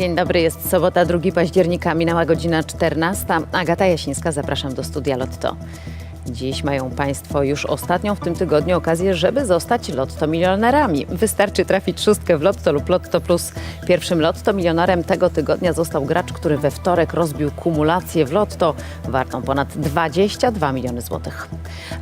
Dzień dobry, jest sobota, 2 października, minęła godzina 14. Agata Jasińska, zapraszam do studia Lotto. Dziś mają Państwo już ostatnią w tym tygodniu okazję, żeby zostać Lotto milionerami. Wystarczy trafić szóstkę w Lotto lub Lotto Plus. Pierwszym Lotto milionerem tego tygodnia został gracz, który we wtorek rozbił kumulację w Lotto wartą ponad 22 miliony złotych.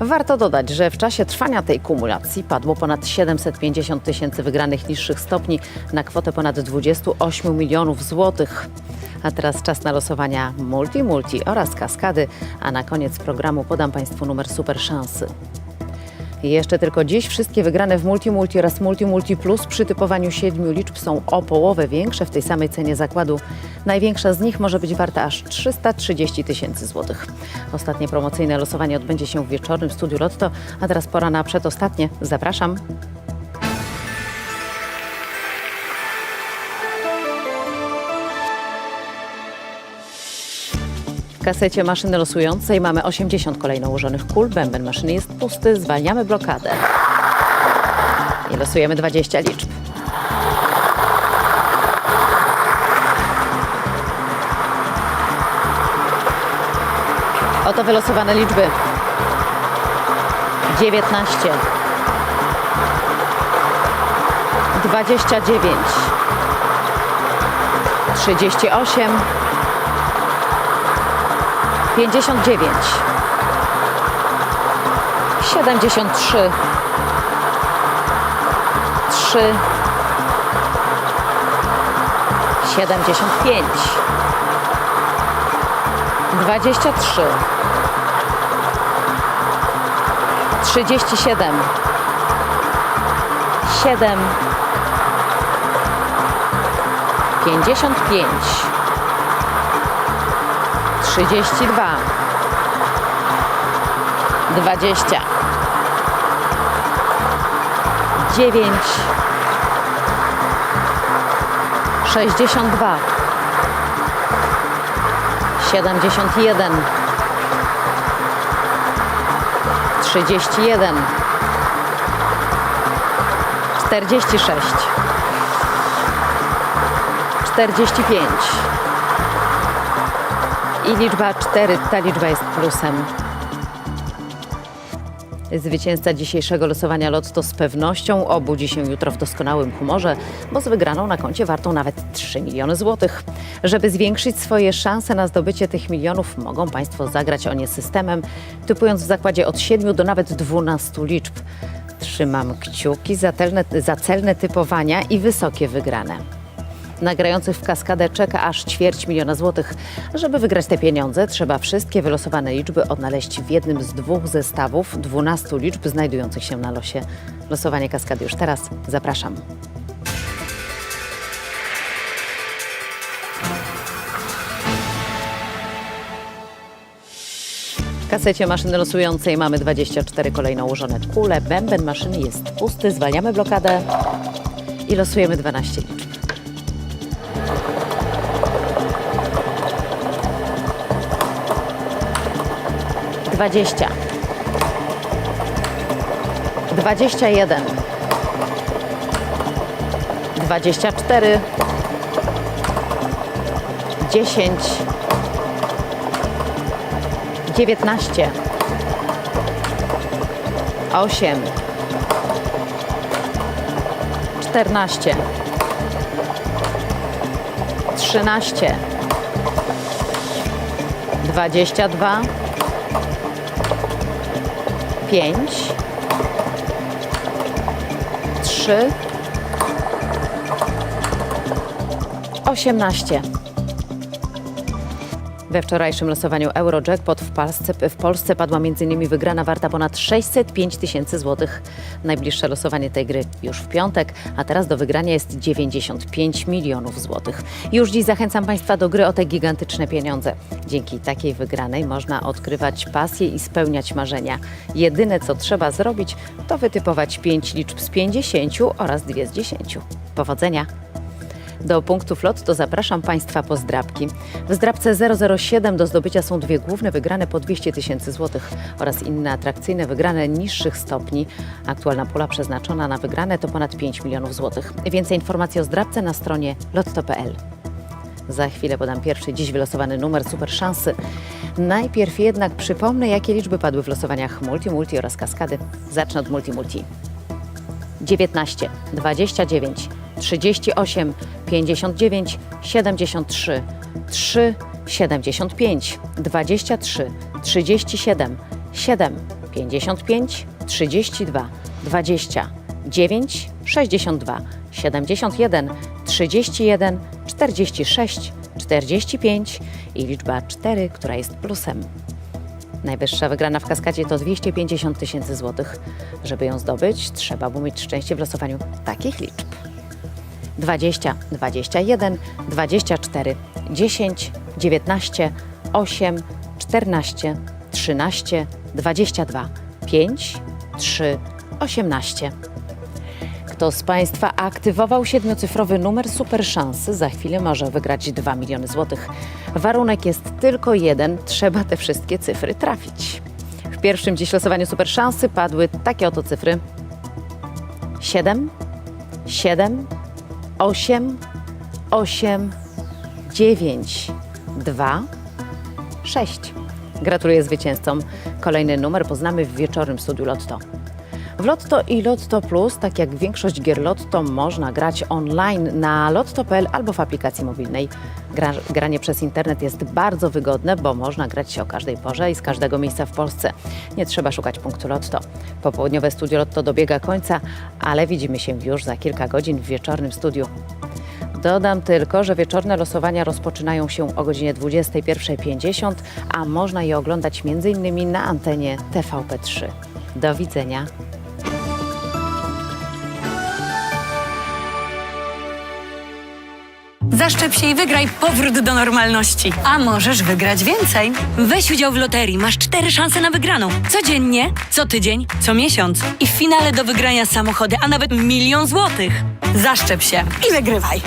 Warto dodać, że w czasie trwania tej kumulacji padło ponad 750 tysięcy wygranych niższych stopni na kwotę ponad 28 milionów złotych. A teraz czas na losowania Multi Multi oraz Kaskady, a na koniec programu podam Państwu numer super szansy. Jeszcze tylko dziś wszystkie wygrane w Multi Multi oraz Multi Multi Plus przy typowaniu siedmiu liczb są o połowę większe w tej samej cenie zakładu. Największa z nich może być warta aż 330 tysięcy złotych. Ostatnie promocyjne losowanie odbędzie się w wieczornym studiu Lotto, a teraz pora na przedostatnie. Zapraszam. Kasecie maszyny losującej mamy 80 kolejno ułożonych kul. Bęben maszyny jest pusty. Zwalniamy blokadę. I losujemy 20 liczb. Oto wylosowane liczby. 19 29 38 59 73 3 75 23 37 7 55 32 20 9 62 71 31 46 45 i liczba 4, ta liczba jest plusem. Zwycięzca dzisiejszego losowania Lotto z pewnością obudzi się jutro w doskonałym humorze, bo z wygraną na koncie wartą nawet 3 miliony złotych. Żeby zwiększyć swoje szanse na zdobycie tych milionów, mogą Państwo zagrać o nie systemem, typując w zakładzie od 7 do nawet 12 liczb. Trzymam kciuki za, telne, za celne typowania i wysokie wygrane. Nagrających w kaskadę czeka aż ćwierć miliona złotych. Żeby wygrać te pieniądze, trzeba wszystkie wylosowane liczby odnaleźć w jednym z dwóch zestawów 12 liczb znajdujących się na losie. Losowanie kaskady już teraz. Zapraszam. W kasecie maszyny losującej mamy 24 kolejno ułożone kule. Bęben maszyny jest pusty. Zwalniamy blokadę i losujemy 12 liczb. 20 21 24 10 19 8 14 13 22 5 3 18 we wczorajszym losowaniu Eurojackpot w Polsce, w Polsce padła m.in. wygrana warta ponad 605 tysięcy złotych. Najbliższe losowanie tej gry już w piątek, a teraz do wygrania jest 95 milionów złotych. Już dziś zachęcam Państwa do gry o te gigantyczne pieniądze. Dzięki takiej wygranej można odkrywać pasje i spełniać marzenia. Jedyne co trzeba zrobić, to wytypować 5 liczb z 50 oraz 2 z 10. Powodzenia! Do punktów Lotto zapraszam Państwa po zdrabki. W zdrabce 007 do zdobycia są dwie główne wygrane po 200 tysięcy złotych oraz inne atrakcyjne wygrane niższych stopni. Aktualna pula przeznaczona na wygrane to ponad 5 milionów złotych. Więcej informacji o zdrabce na stronie lotto.pl. Za chwilę podam pierwszy dziś wylosowany numer super szansy. Najpierw jednak przypomnę, jakie liczby padły w losowaniach Multi Multi oraz Kaskady. Zacznę od Multi Multi. 19, 29, 38, 59, 73, 3, 75, 23, 37, 7, 55, 32, 20, 9, 62, 71, 31, 46, 45 i liczba 4, która jest plusem. Najwyższa wygrana w kaskadzie to 250 tysięcy złotych. Żeby ją zdobyć, trzeba było mieć szczęście w losowaniu takich liczb. 20, 21, 24, 10, 19, 8, 14, 13, 22, 5, 3, 18. Kto z Państwa aktywował siedmiocyfrowy numer super szansy, za chwilę może wygrać 2 miliony złotych. Warunek jest tylko jeden, trzeba te wszystkie cyfry trafić. W pierwszym dziś losowaniu super szansy padły takie oto cyfry: 7, 7, 8, 8, 9, 2, 6. Gratuluję zwycięzcom. Kolejny numer poznamy w wieczornym studiu Lotto. W Lotto i Lotto Plus, tak jak większość gier Lotto, można grać online na lotto.pl albo w aplikacji mobilnej. Gra, granie przez internet jest bardzo wygodne, bo można grać się o każdej porze i z każdego miejsca w Polsce. Nie trzeba szukać punktu Lotto. Popołudniowe studio Lotto dobiega końca, ale widzimy się już za kilka godzin w wieczornym studiu. Dodam tylko, że wieczorne losowania rozpoczynają się o godzinie 21.50, a można je oglądać m.in. na antenie TVP3. Do widzenia. Zaszczep się i wygraj powrót do normalności. A możesz wygrać więcej. Weź udział w loterii. Masz cztery szanse na wygraną. Codziennie, co tydzień, co miesiąc. I w finale do wygrania samochody, a nawet milion złotych. Zaszczep się i wygrywaj.